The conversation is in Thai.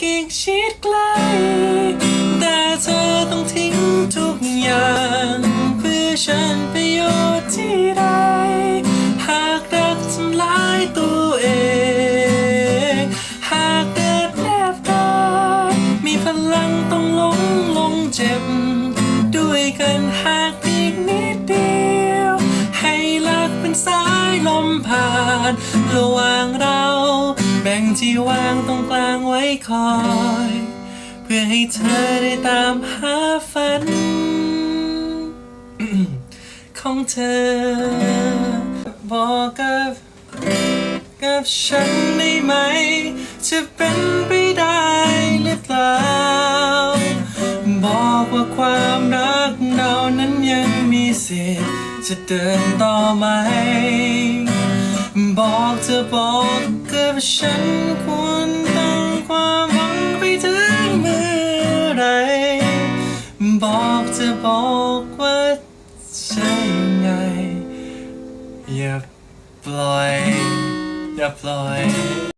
อีกชิดใกล้แต่เธอต้องทิ้งทุกอย่าง เพื่อฉันประโยชน์ที่ใดหากรักทำลายตัวเอง หากเดินแนบกายมีพลังต้องลงลงเจ็บ ด้วยกันหากอีกนิดเดียว ให้รักเป็นสายลมผ่านระหว่างเรา ที่วางตรงกลางไว้คอย เพื่อให้เธอได้ตามหาฝัน ของเธอ บอกกับกับฉันได้ไหม จะเป็นไปได้หรือเปล่า บอกว่าความรักเรานั้นยังมีสิทธิ์จะเดินต่อไหม บอกเธอบอกกับฉัน จะบอกว่าใช่ไง อย่าปล่อย อย่าปล่อย